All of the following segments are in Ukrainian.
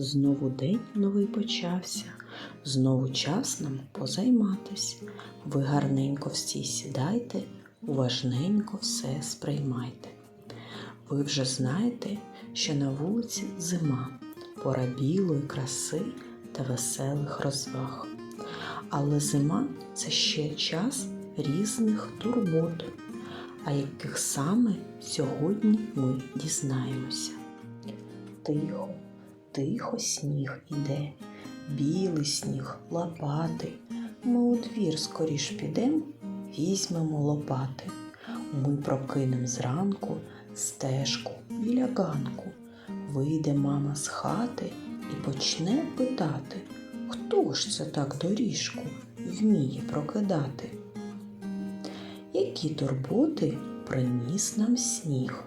Знову день новий почався, знову час нам позайматись. Ви гарненько всі сідайте, уважненько все сприймайте. Ви вже знаєте, що на вулиці зима, пора білої краси та веселих розваг. Але зима це ще час різних турбот, а яких саме сьогодні ми дізнаємося. Тихо, тихо сніг іде, білий сніг, лопати. Ми у двір скоріш підем, візьмемо лопати. Ми прокинем зранку стежку біля ганку. Вийде мама з хати і почне питати, хто ж це так доріжку вміє прокидати? Які турботи приніс нам сніг?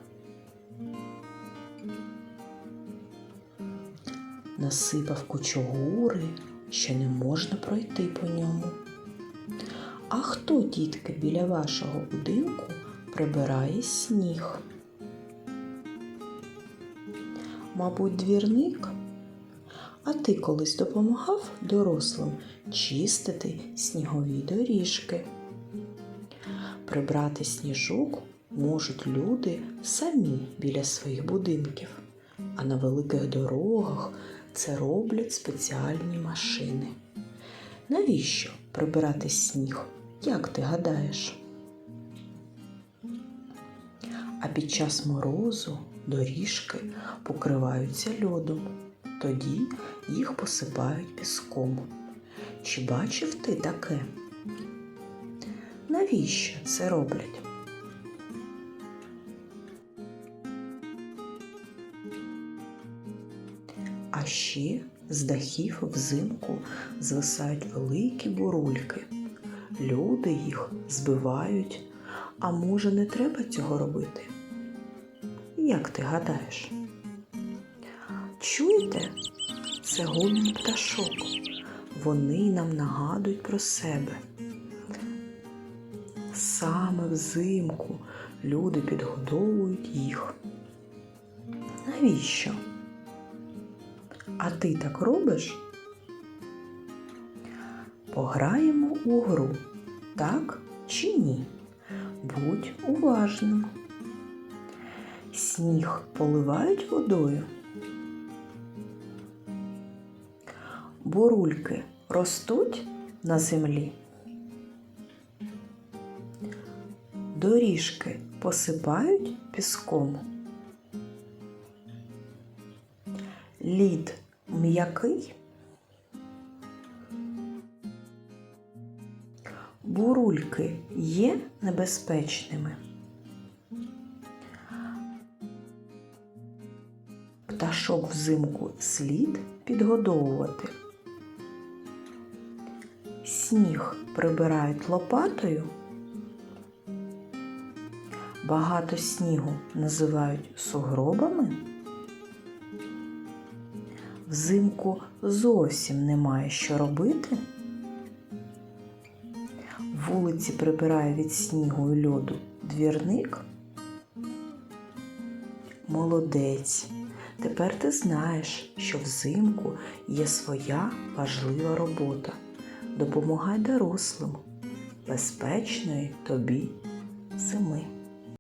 Насипав кучугури, що не можна пройти по ньому. А хто, дітки, біля вашого будинку прибирає сніг? Мабуть, двірник? А ти колись допомагав дорослим чистити снігові доріжки? Прибрати сніжок можуть люди самі біля своїх будинків, а на великих дорогах це роблять спеціальні машини. Навіщо прибирати сніг? Як ти гадаєш? А під час морозу доріжки покриваються льодом, тоді їх посипають піском. Чи бачив ти таке? Навіщо це роблять? А ще з дахів взимку звисають великі бурульки. Люди їх збивають. А може, не треба цього робити? Як ти гадаєш? Чуєте? Це гомін пташок. Вони нам нагадують про себе. Саме взимку люди підгодовують їх. Навіщо? А ти так робиш? Пограємо у гру, так чи ні? Будь уважним. Сніг поливають водою. Бурульки ростуть на землі. Доріжки посипають піском. Лід м'який. Бурульки є небезпечними. Пташок взимку слід підгодовувати. Сніг прибирають лопатою. Багато снігу називають сугробами. Взимку зовсім немає що робити. Вулиці прибирає від снігу і льоду двірник. Молодець. Тепер ти знаєш, що взимку є своя важлива робота. Допомагай дорослим безпечної тобі зими.